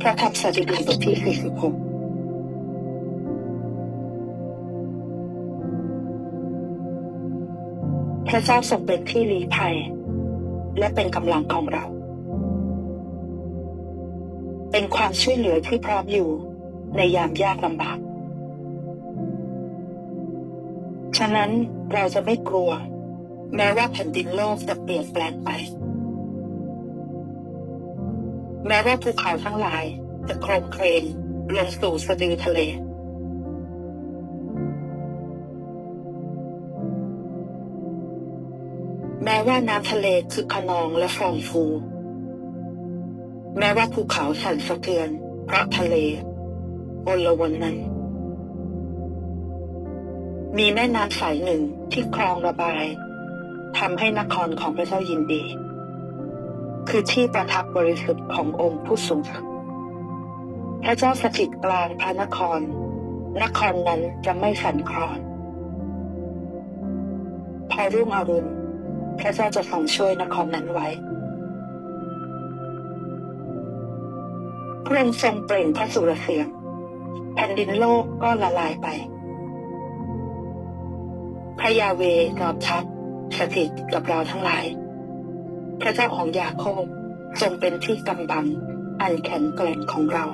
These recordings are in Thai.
พระธรรมสถิติบทที่ 46พระเจ้าทรงเป็นที่ลี้ภัย และเป็นกำลังของเรา เป็นความช่วยเหลือที่พร้อมอยู่ในยามยากลำบาก ฉะนั้นเราจะไม่กลัว แม้ว่าแผ่นดินโลกจะเปลี่ยนแปลงไป แม้ว่าภูเขาทั้งหลายจะโครงเคลงลงสู่สะดือทะเล แม้ว่าน้ำทะเลคือขนองและฟองฟู แม้ว่าภูเขาสั่นสะเทือน เพราะทะเลโอลวันนั้น มีแม่น้ำสายหนึ่งที่คลองระบายทำให้นครของพระเจ้ายินดี คือที่ประทับบริสุทธิ์ขององค์ผู้สูงสุดพระเจ้าสถิตกลางพระนคร นครนั้นจะไม่สั่นคลอนพอรุ่งอรุณพระเจ้าจะทรงช่วยนครนั้นไว้พระองค์ทรงเปล่งพระสุรเสียง แผ่นดินโลกก็ละลายไป พระยาเวจอมทัพสถิตกับเราทั้งหลาย พระเจ้าของยาโคบทรงเป็นที่กำบังอันแข็งแกร่งของเรา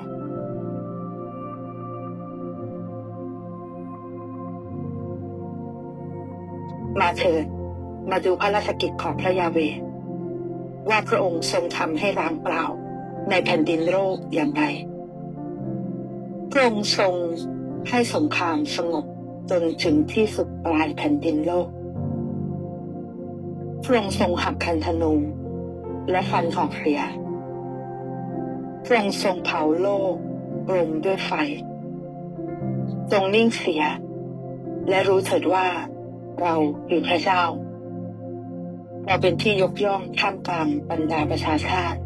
มาเถิดมาดูพระราชกิจของพระยาเว ว่าพระองค์ทรงทำให้ร้างเปล่าในแผ่นดินโลกอย่างไรพระองค์ทรงให้สงครามสงบจนถึงที่สุดปลายแผ่นดินโลก พระองค์ทรงหักคันธนูและฟันของเสียพระองค์ทรงเผาโลกรมด้วยไฟทรงนิ่งเสีย และรู้เถิดว่าเราคือพระเจ้า เราเป็นที่ยกย่องท่ามกลางบรรดาประชาชาติ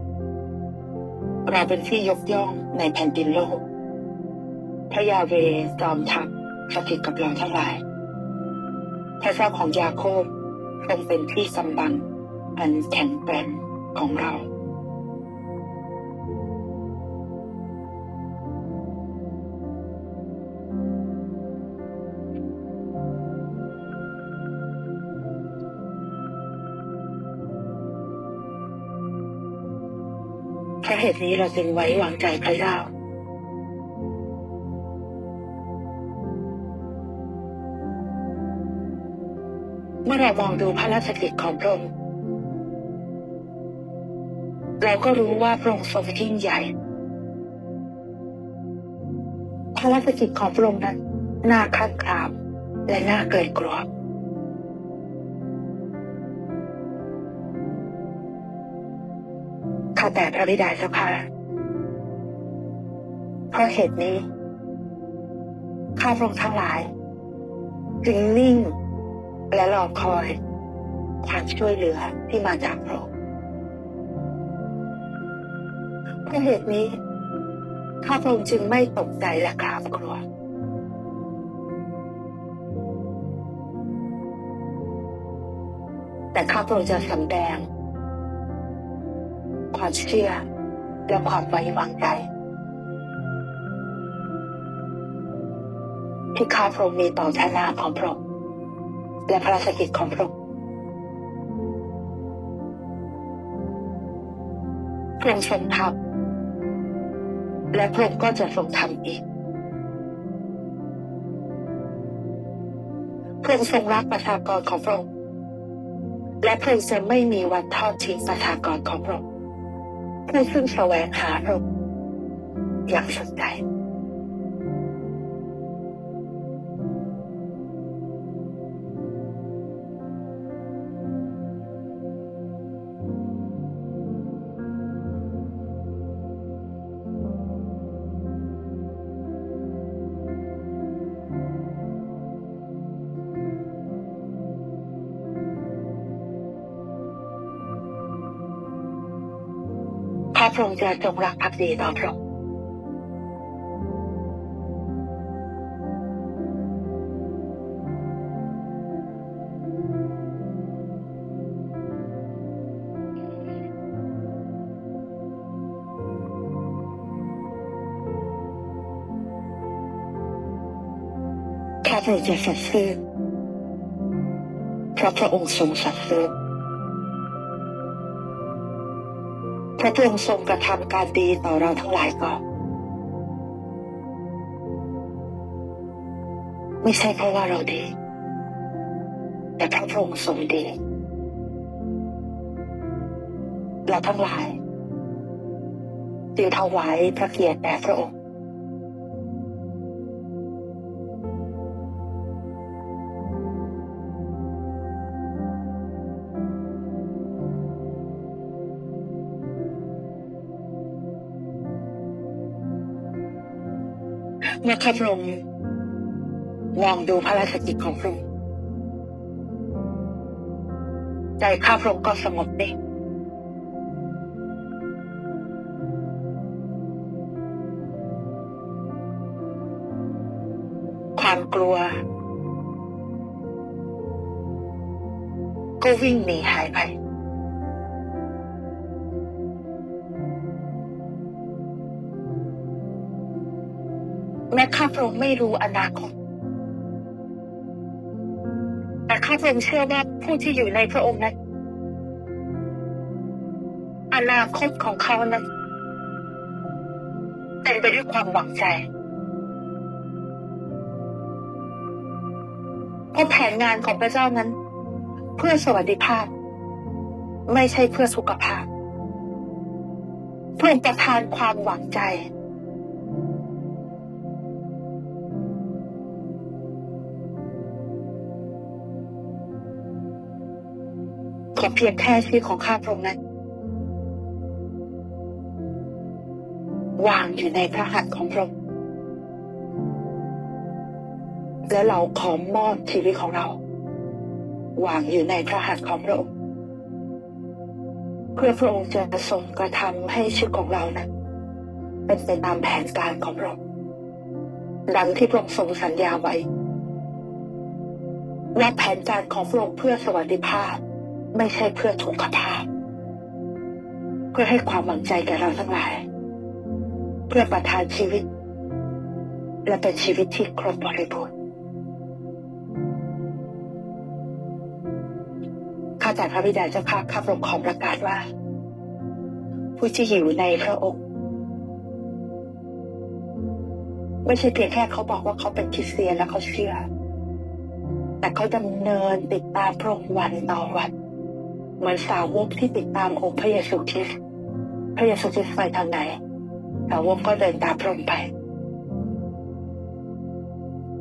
เราเป็นที่ยกย่องในแผ่นดินโลก พระยาเวจอมทัพสถิตกับเราทั้งหลาย พระเจ้าของยาโคบ ทรงเป็นที่กำบัง อันแข็งแกร่งของเรา เพราะเหตุนี้เราจึงไว้วางใจพระเจ้า ดูพระราชกิจของพระองค์เราก็รู้ว่าพระองค์ทรงยิ่งใหญ่ พระราชกิจของพระองค์นั้นน่าคัดคามและน่าเกรงกลัวข้าแต่พระบิดาเจ้าค่ะเพราะเหตุนี้ ข้าพระองค์ทั้งหลายจึงนิ่งและรอคอย ความช่วยเหลือที่มาจากพระองค์เพราะเหตุนี้ข้าพระองค์จึงไม่ตกใจและกราบกลัวแต่ข้าพระองค์จะสำแดง ความเชื่อและความไว้วางใจ ที่ข้าพระองค์มีต่อชนะของพระองค์และพระราชกิจของพระองค์ พระองค์ทรงทำและพระองค์ก็จะทรงทำอีกพระองค์ทรงรักประชากรของพระองค์และพระองค์จะไม่มีวันทอดทิ้งประชากรของพระองค์ผู้ซึ่งแสวงหาพระองค์อย่างสนใจ พระองค์จะจงรักภักดีต่อพระองค์ข้าพระองค์จะสัตย์ซื่อเพราะพระองค์ทรงสัตย์ซื่อ พระพระองค์ทรงกระทำการดีต่อเราทั้งหลายก่อน ไม่ใช่เพราะว่าเราดี แต่พระพระองค์ทรงดี เราทั้งหลายจึงถวายพระเกียรติแด่พระองค์ เมื่อข้าพระองค์มองดูพระราชกิจของพระองค์ใจข้าพระองค์ก็สงบนิ่งความกลัว ก็วิ่งหนีหายไป แม้ข้าพระองค์ไม่รู้อนาคต แต่ข้าพระองค์เชื่อว่าผู้ที่อยู่ในพระองค์นั้น อนาคตของเขานั้นเต็มไปด้วยความหวังใจเพราะแผนงานของพระเจ้านั้น เพื่อสวัสดิภาพ ไม่ใช่เพื่อสุขภาพ เพื่อประทานความหวังใจ พียงแค่ชีวิตของข้าพระองค์นั้น วางอยู่ในพระหัตถ์ของพระองค์และเราขอมอบชีวิตของเรา วางอยู่ในพระหัตถ์ของพระองค์เพื่อพระองค์จะทรงกระทำให้ชีวิตของเรานั้นเป็นไปตามแผนการของพระองค์ดังที่พระองค์ทรงสัญญาไว้ว่าแผนการของพระองค์เพื่อสวัสดิภาพ ไม่ใช่เพื่อสุขภาพเพื่อให้ความหวังใจแก่เราทั้งหลาย เพื่อประทานชีวิต และเป็นชีวิตที่ครบบริบูรณ์ข้าแต่พระบิดาเจ้าค่ะข้าพระองค์ขอประกาศว่า ผู้ที่อยู่ในพระองค์ไม่ใช่เพียงแค่เขาบอกว่าเขาเป็นคริสเตียนและเขาเชื่อ แต่เขาดำเนินติดตามพระองค์วันต่อวัน เหมือนสาวกที่ติดตามองค์พระเยซูคริสต์พระเยซูคริสต์ไปทางไหนสาวกก็เดินตามพระองค์ไป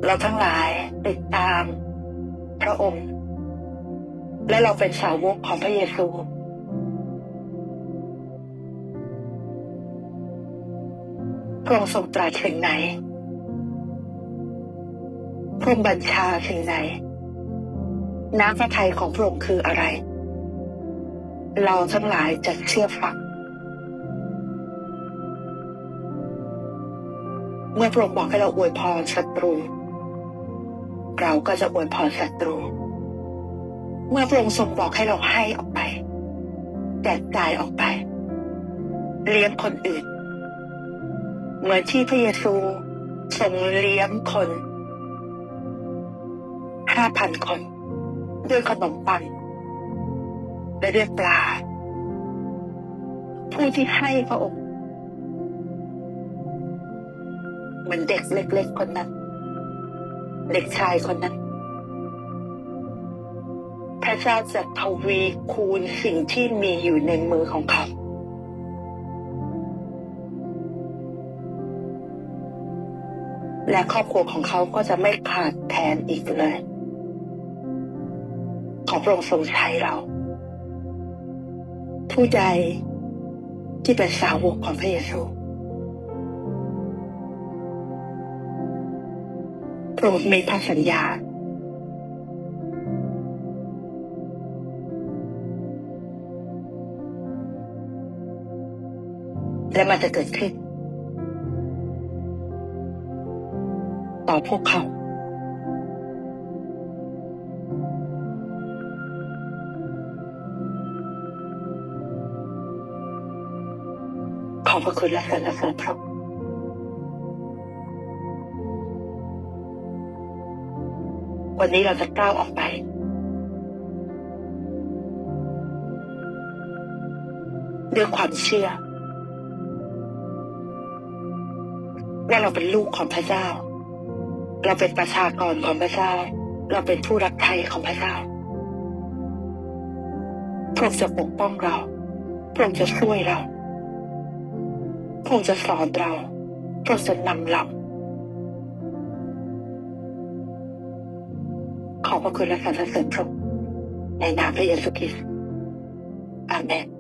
เราทั้งหลายติดตามพระองค์ และเราเป็นสาวกของพระเยซูพระองค์ทรงตรัสสิ่งไหนพระองค์บัญชาสิ่งไหนน้ำพระทัยของพระองค์คืออะไร เราทั้งหลายจะเชื่อฟังเมื่อพระองค์บอกให้เราอวยพรศัตรู เราก็จะอวยพรศัตรู เมื่อพระองค์ทรงบอกให้เราให้ออกไปแจกจ่ายออกไป เลี้ยงคนอื่น เหมือนที่พระเยซูทรงเลี้ยงคนห้าพันคน ด้วยขนมปัง และด้วยปลา ผู้ที่ให้พระองค์เหมือนเด็กเล็ก ๆ คนนั้น เด็กชายคนนั้น พระเจ้าจะทวีคูณสิ่งที่มีอยู่ในมือของเขาและครอบครัวของเขาก็จะไม่ขาดแคลนอีกเลย ขอพระองค์ทรงใช้เรา ผู้ใดที่เป็นสาวกของพระเยซูพระองค์มีพระสัญญา และมันจะเกิดขึ้น ต่อพวกเขา อบพระคุณและสรรเสริญพระวันนี้เราจะก้าวออกไป ด้วยความเชื่อ ว่าเราเป็นลูกของพระเจ้า เราเป็นประชากรของพระเจ้า เราเป็นผู้รับใช้ของพระเจ้าพระองค์จะปกป้องเราพระองค์จะช่วยเรา พระองจะสอนเราพระองค์จะนำเรา ขอบพระคุณและสรรเสริญพระในนามพระเยซูคริสต์อาเมน